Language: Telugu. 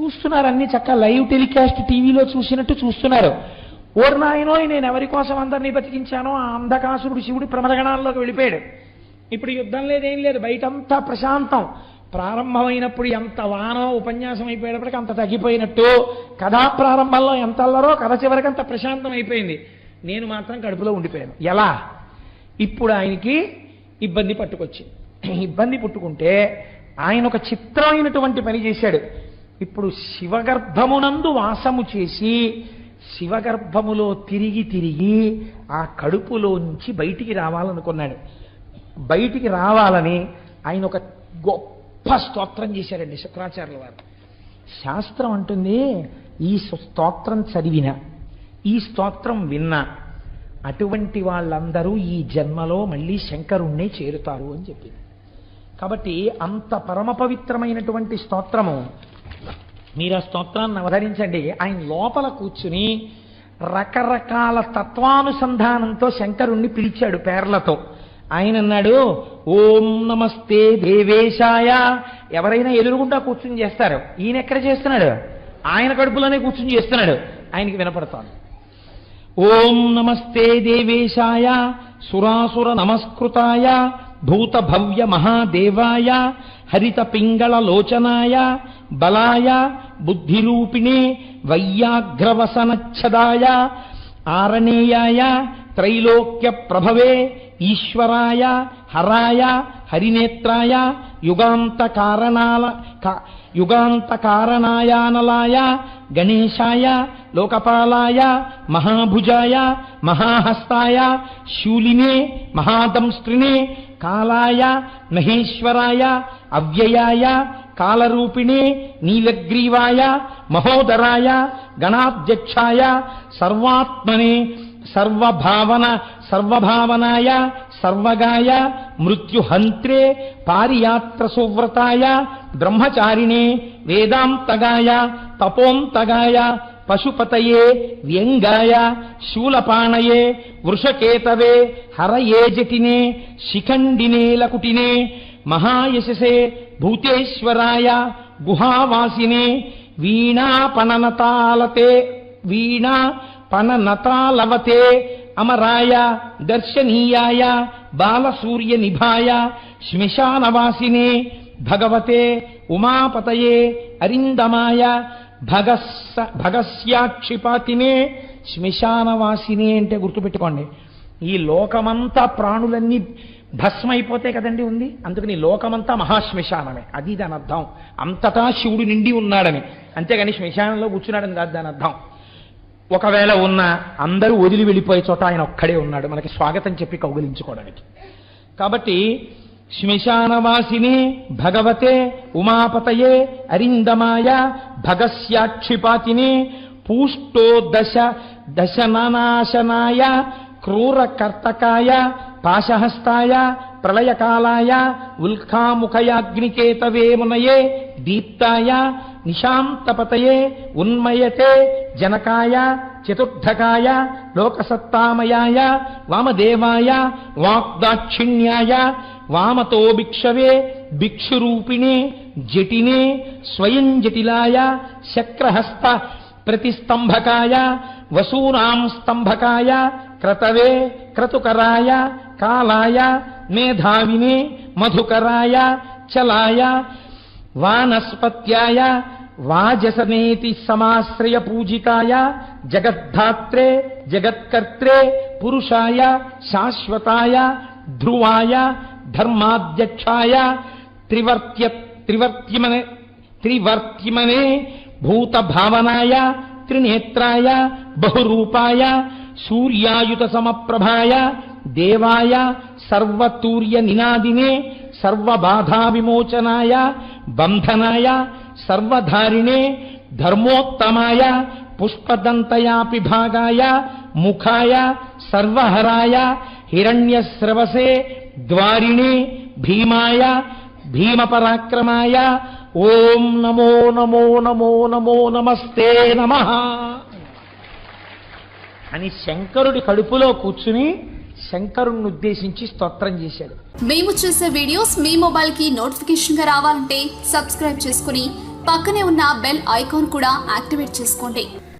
చూస్తున్నారు అన్ని చక్క లైవ్ టెలికాస్ట్ టీవీలో చూసినట్టు చూస్తున్నారు. ఓర్ నాయనో నేను ఎవరి కోసం అందరినీ బతికించానో ఆ అంధకాసురుడు శివుడు ప్రమదగణాల్లోకి వెళ్ళిపోయాడు. ఇప్పుడు యుద్ధం లేదేం లేదు బయటంతా ప్రశాంతం. ప్రారంభమైనప్పుడు ఎంత వానో ఉపన్యాసం అయిపోయేటప్పటికి అంత తగ్గిపోయినట్టు. కథా ప్రారంభంలో ఎంత అల్లరో కథ చివరికి అంత ప్రశాంతం అయిపోయింది. నేను మాత్రం కడుపులో ఉండిపోయాను. ఎలా? ఇప్పుడు ఆయనకి ఇబ్బంది పట్టుకొచ్చింది. ఇబ్బంది పుట్టుకుంటే ఆయన ఒక చిత్రమైనటువంటి పని చేశాడు. ఇప్పుడు శివగర్భమునందు వాసము చేసి శివగర్భములో తిరిగి తిరిగి ఆ కడుపులోంచి బయటికి రావాలనుకున్నాడు. బయటికి రావాలని ఆయన ఒక గొప్ప స్తోత్రం చేశారండి శుక్రాచార్యుల వారు. శాస్త్రం అంటుంది ఈ స్తోత్రం చదివిన ఈ స్తోత్రం విన్నా అటువంటి వాళ్ళందరూ ఈ జన్మలో మళ్ళీ శంకరుణ్ణే చేరుతారు అని చెప్పింది. కాబట్టి అంత పరమ పవిత్రమైనటువంటి స్తోత్రము మీరు ఆ స్తోత్రాన్ని అవధరించండి ఆయన లోపల కూర్చుని రకరకాల తత్వానుసంధానంతో శంకరుణ్ణి పిలిచాడు పేర్లతో. ఆయన అన్నాడు ఓం నమస్తే దేవేశాయ. ఎవరైనా ఎదురుగుండా కూర్చుని చేస్తారు. ఈయన ఎక్కడ చేస్తున్నాడు? ఆయన కడుపులోనే కూర్చుని చేస్తున్నాడు. ఆయనకి వినపడతాను ఓం నమస్తే దేవేశాయ సురాసుర నమస్కృతాయ భూత భవ్య మహాదేవాయ హరిత పింగళ లోచనాయ బలాయ బుద్ధిరూపిణే వయ్యాఘ్రవసనచ్ఛదాయ ఆరణేయాయ త్రైలోక్య ప్రభవే ఈశ్వరాయ హరాయ హరినేత్రాయ యుగాంత కారణాల యుగాంత కారణాయానలాయ గణేశాయ లోకపాలాయ మహాభుజాయ మహాహస్తాయ శూలినే మహాదంస్త్రినే కాలాయ మహేశ్వరాయ అవ్యయాయ కాలరూపిణే నీలగ్రీవాయ మహోదరాయ గణాధ్యక్షాయ సర్వాత్మనే సర్వభావన సర్వభావనాయ సర్వగాయ మృత్యుహంత్రే పారియాత్ర సువ్రతాయ బ్రహ్మచారిణే వేదాంతగాయ తపోంతగాయ పశుపతయే వ్యంగాయ శూలపాణయే వృషకేతవే హరయే జటినే శిఖండినే లకుటినే మహాయశసే భూతేశ్వరాయ గుహావాసినే వీణాపననతాలతే వీణా పననతాలవతే అమరాయ దర్శనీయాయ బాలసూర్య నిభాయ శ్మశానవాసినే భగవతే ఉమాపతయే అరిందమాయ భగస్స భగస్యాక్షిపాతినే శ్మశానవాసిని అంటే గుర్తుపెట్టుకోండి. ఈ లోకమంతా ప్రాణులన్నీ భస్మైపోతే కదండి ఉంది? అందుకని లోకమంతా మహాశ్మశానమే. అది దాని అర్థం. అంతటా శివుడు నిండి ఉన్నాడని. అంతేగాని శ్మశానంలో కూర్చున్నాడని కాదు దాని అర్థం. ఒకవేళ ఉన్న అందరూ వదిలి వెళ్ళిపోయే చోట ఆయన ఒక్కడే ఉన్నాడు. మనకి స్వాగతం చెప్పి కౌగిలించుకోవడానికి. కాబట్టి శ్మశానవాసిని భగవతే ఉమాపతయే అరిందమాయ భగస్యాక్షిపాతిని పూష్టో దశ దశనాశనాయ క్రూరకర్తకాయ పాశహస్తాయ ప్రళయకాలాయ ఉల్కాముఖయాగ్నికేతవే మునయే దీప్తాయ నిశాంతపతయే ఉన్మయతే జనకాయ చతుర్థకాయ లోకసత్తామయాయ వామదేవాయ వాగ్దాక్షిణ్యాయ वामतो भिक्षवे भिक्षुरूपिणे जटिने स्वयं जटिलाय शक्रहस्त प्रतिस्तम्भकाय वसूनाम्स्तम्भकाय क्रतवे क्रतुकराय कालाय मेधाविने मधुकराय चलाय वानस्पत्याय वाजसनेति समाश्रयपूजिताय जगद्धात्रे जगत्कर्त्रे पुरुषाय शाश्वताय ध्रुवाय धर्माध्यक्षाय त्रिवर्त्य त्रिवर्त्यमने त्रिवर्त्यमने भूतभावनाय त्रिनेत्राय बहुरूपाय सूर्यायुतसमप्रभाय देवाय सर्वतूर्यनिनादिने सर्वबाधाविमोचनाय बन्धनाय सर्वधारिणे धर्मोत्तमाय पुष्पदन्तयापि भागाय मुखाय सर्वहराय हिरण्यस्रवसे పుష్పదంతయాపి ద్వారిణే భీమాయ భీమపరాక్రమాయ ఓం నమో నమో నమో నమో నమస్తే నమ. అని శంకరుడి కడుపులో కూర్చుని శంకరుణ్ణి ఉద్దేశించి స్తోత్రం చేశాడు. మేము చేసే వీడియోస్ మీ మొబైల్కి నోటిఫికేషన్గా రావాలంటే సబ్స్క్రైబ్ చేసుకుని పక్కనే ఉన్న బెల్ ఐకాన్ కూడా యాక్టివేట్ చేసుకోండి.